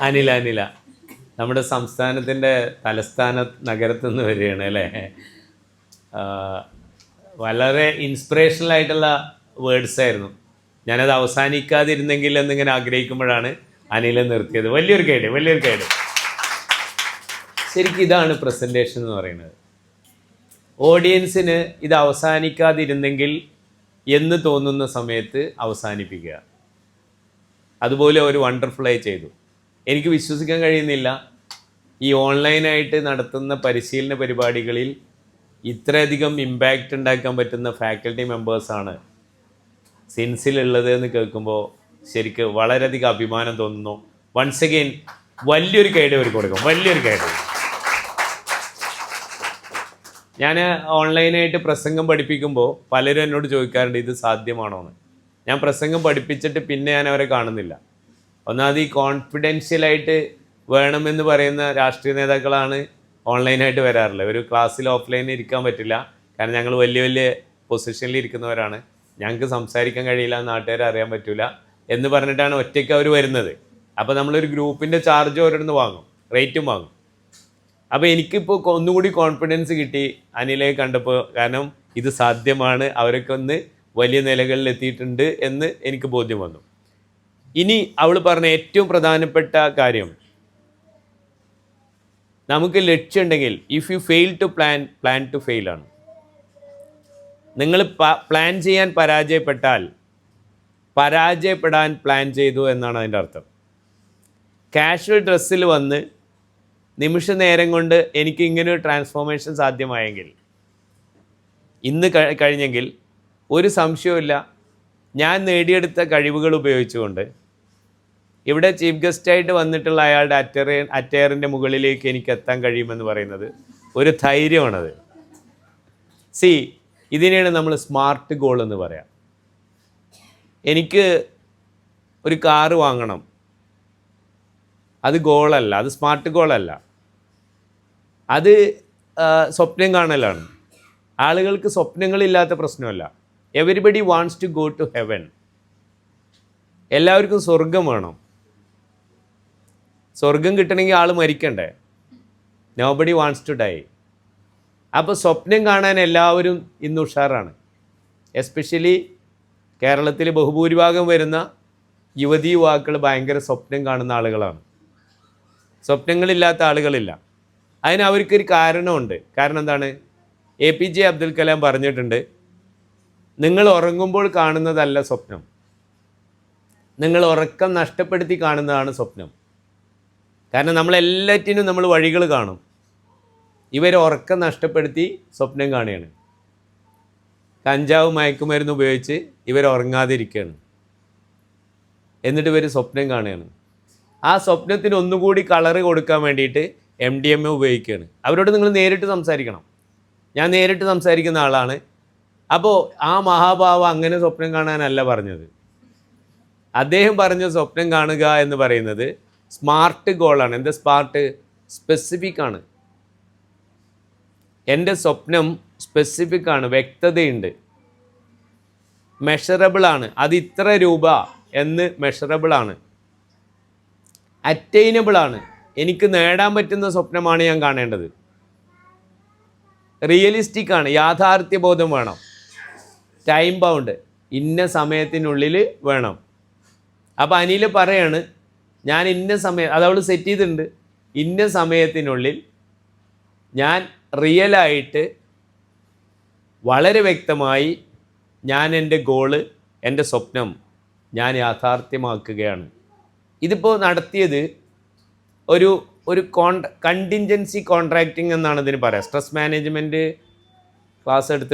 അനില അനില. നമ്മുടെ സംസ്ഥാനത്തിന്റെ തലസ്ഥാന നഗരത്തു നിന്ന് വരികയാണ് അല്ലേ? വളരെ ഇൻസ്പിറേഷണൽ ആയിട്ടുള്ള വേർഡ്സ് ആയിരുന്നു. ഞാനത് അവസാനിക്കാതിരുന്നെങ്കിൽ എന്നിങ്ങനെ ആഗ്രഹിക്കുമ്പോഴാണ് അനില നിർത്തിയത്. വലിയൊരു കേട് വലിയൊരു കേട് ശരിക്കും ഇതാണ് പ്രസന്റേഷൻ എന്ന് പറയുന്നത്. ഓഡിയൻസിന് ഇത് അവസാനിക്കാതിരുന്നെങ്കിൽ എന്ന് തോന്നുന്ന സമയത്ത് അവസാനിപ്പിക്കുക. അതുപോലെ ഒരു വണ്ടർഫുള്ളായി ചെയ്തു. എനിക്ക് വിശ്വസിക്കാൻ കഴിയുന്നില്ല. ഈ ഓൺലൈനായിട്ട് നടത്തുന്ന പരിശീലന പരിപാടികളിൽ ഇത്രയധികം ഇമ്പാക്റ്റ് ഉണ്ടാക്കാൻ പറ്റുന്ന ഫാക്കൽറ്റി മെമ്പേഴ്സാണ് സിൻസിലുള്ളത് എന്ന് കേൾക്കുമ്പോൾ ശരിക്ക് വളരെയധികം അഭിമാനം തോന്നുന്നു. വൺസ് അഗെയിൻ വലിയൊരു കൈഡ് അവർ കൊടുക്കും. വലിയൊരു കൈഡ് ഞാൻ ഓൺലൈനായിട്ട് പ്രസംഗം പഠിപ്പിക്കുമ്പോൾ പലരും എന്നോട് ചോദിക്കാറുണ്ട് ഇത് സാധ്യമാണോ എന്ന് ഞാൻ പ്രസംഗം പഠിപ്പിച്ചിട്ട് പിന്നെ ഞാൻ അവരെ കാണുന്നില്ല. ഒന്നാമത് ഈ കോൺഫിഡൻഷ്യലായിട്ട് വേണമെന്ന് പറയുന്ന രാഷ്ട്രീയ നേതാക്കളാണ് ഓൺലൈനായിട്ട് വരാറുള്ളത്. ഒരു ക്ലാസ്സിൽ ഓഫ്ലൈനിൽ ഇരിക്കാൻ പറ്റില്ല. കാരണം ഞങ്ങൾ വലിയ വലിയ പൊസിഷനിൽ ഇരിക്കുന്നവരാണ്. ഞങ്ങൾക്ക് സംസാരിക്കാൻ കഴിയില്ല നാട്ടുകാരെ അറിയാൻ പറ്റില്ല എന്ന് പറഞ്ഞിട്ടാണ് ഒറ്റയ്ക്ക് അവർ വരുന്നത്. അപ്പോൾ നമ്മളൊരു ഗ്രൂപ്പിന്റെ ചാർജ് അവരുടെ വാങ്ങും റേറ്റും വാങ്ങും. അപ്പോൾ എനിക്കിപ്പോൾ ഒന്നുകൂടി കോൺഫിഡൻസ് കിട്ടി അനിലെ കണ്ടപ്പോൾ കാരണം ഇത് സാധ്യമാണ് അവരൊക്കെ ഒന്ന് വലിയ നിലകളിൽ എത്തിയിട്ടുണ്ട് എന്ന് എനിക്ക് ബോധ്യം വന്നു. ഇനി അവൾ പറഞ്ഞ ഏറ്റവും പ്രധാനപ്പെട്ട കാര്യം നമുക്ക് ലക്ഷ്യമുണ്ടെങ്കിൽ if you fail to plan plan to fail ആണ്. നിങ്ങൾ പ്ലാൻ ചെയ്യാൻ പരാജയപ്പെട്ടാൽ പരാജയപ്പെടാൻ പ്ലാൻ ചെയ്തു എന്നാണ് അതിന്റെ അർത്ഥം. കാഷ്വൽ ഡ്രസ്സിൽ വന്ന് നിമിഷ നേരം കൊണ്ട് എനിക്ക് ഇങ്ങനെ ഒരു ട്രാൻസ്ഫോർമേഷൻ സാധ്യമായെങ്കിൽ ഇന്ന് കഴിഞ്ഞെങ്കിൽ ഒരു സംശയവുമില്ല ഞാൻ നേടിയെടുത്ത കഴിവുകൾ ഉപയോഗിച്ചുകൊണ്ട്. ഇവിടെ ചീഫ് ഗസ്റ്റായിട്ട് വന്നിട്ടുള്ള അയാളുടെ അറ്റയർ അറ്റയറിന്റെ മുകളിലേക്ക് എനിക്ക് എത്താൻ കഴിയുമെന്ന് പറയുന്നത് ഒരു ധൈര്യമാണത്. സി ഇതിനെയാണ് നമ്മൾ സ്മാർട്ട് ഗോൾ എന്ന് പറയാം. എനിക്ക് ഒരു കാറ് വാങ്ങണം. അത് ഗോളല്ല അത് സ്മാർട്ട് ഗോളല്ല അത് സ്വപ്നം കാണലാണ്. ആളുകൾക്ക് സ്വപ്നങ്ങളില്ലാത്ത പ്രശ്നമല്ല. Everybody wants to go to heaven എല്ലാവർക്കും സ്വർഗം വേണം. സ്വർഗം കിട്ടണമെങ്കിൽ ആൾ മരിക്കണ്ടേ? നോബഡി വാണ്ട്സ് ടു ഡൈ അപ്പോൾ സ്വപ്നം കാണാൻ എല്ലാവരും ഇന്ന് ഉഷാറാണ്. എസ്പെഷ്യലി കേരളത്തിൽ ബഹുഭൂരിഭാഗം വരുന്ന യുവതി യുവാക്കൾ ഭയങ്കര സ്വപ്നം കാണുന്ന ആളുകളാണ്. സ്വപ്നങ്ങളില്ലാത്ത ആളുകളില്ല. അതിന് അവർക്കൊരു കാരണമുണ്ട്. കാരണം എന്താണ്? A P J Abdul Kalam പറഞ്ഞിട്ടുണ്ട്. നിങ്ങൾ ഉറങ്ങുമ്പോൾ കാണുന്നതല്ല സ്വപ്നം. നിങ്ങൾ ഉറക്കം നഷ്ടപ്പെടുത്തി കാണുന്നതാണ് സ്വപ്നം. കാരണം നമ്മളെല്ലാറ്റിനും നമ്മൾ വഴികൾ കാണും. ഇവർ ഉറക്കം നഷ്ടപ്പെടുത്തി സ്വപ്നം കാണുകയാണ്. കഞ്ചാവ് മയക്കുമരുന്ന് ഉപയോഗിച്ച് ഇവർ ഉറങ്ങാതിരിക്കുകയാണ്. എന്നിട്ട് ഇവർ സ്വപ്നം കാണുകയാണ്. ആ സ്വപ്നത്തിന് ഒന്നുകൂടി കളറ് കൊടുക്കാൻ വേണ്ടിയിട്ട് എം ഡി എം എ ഉപയോഗിക്കുകയാണ്. അവരോട് നിങ്ങൾ നേരിട്ട് സംസാരിക്കണം. ഞാൻ നേരിട്ട് സംസാരിക്കുന്ന ആളാണ്. അപ്പോൾ ആ മഹാഭാവ അങ്ങനെ സ്വപ്നം കാണാനല്ല പറഞ്ഞത്. അദ്ദേഹം പറഞ്ഞ സ്വപ്നം കാണുക എന്ന് പറയുന്നത് സ്മാർട്ട് ഗോളാണ് എന്താ സ്മാർട്ട് സ്പെസിഫിക് ആണ്. എന്റെ സ്വപ്നം സ്പെസിഫിക് ആണ്. വ്യക്തതയുണ്ട്. മെഷറബിൾ ആണ്. അത് ഇത്ര രൂപ എന്ന് മെഷറബിൾ ആണ്. അറ്റൈനബിൾ ആണ്. എനിക്ക് നേടാൻ പറ്റുന്ന സ്വപ്നമാണ് ഞാൻ കാണേണ്ടത്. റിയലിസ്റ്റിക് ആണ്. യാഥാർത്ഥ്യബോധം വേണം. ടൈം ബൗണ്ട് ഇന്ന സമയത്തിനുള്ളിൽ വേണം. അപ്പോൾ അനിൽ പറയാണ് ഞാൻ ഇന്ന സമയം അത് അവൾ സെറ്റ് ചെയ്തിട്ടുണ്ട്. ഇന്ന സമയത്തിനുള്ളിൽ ഞാൻ റിയലായിട്ട് വളരെ വ്യക്തമായി ഞാൻ എന്റെ ഗോൾ എന്റെ സ്വപ്നം ഞാൻ യാഥാർത്ഥ്യമാക്കുകയാണ്. ഇതിപ്പോൾ നടത്തിയത് ഒരു ഒരു കോൺ കണ്ടിൻജൻസി കോൺട്രാക്റ്റിംഗ് എന്നാണ് ഇതിന് പറയുക സ്ട്രെസ് മാനേജ്മെന്റ് ക്ലാസ് എടുത്ത്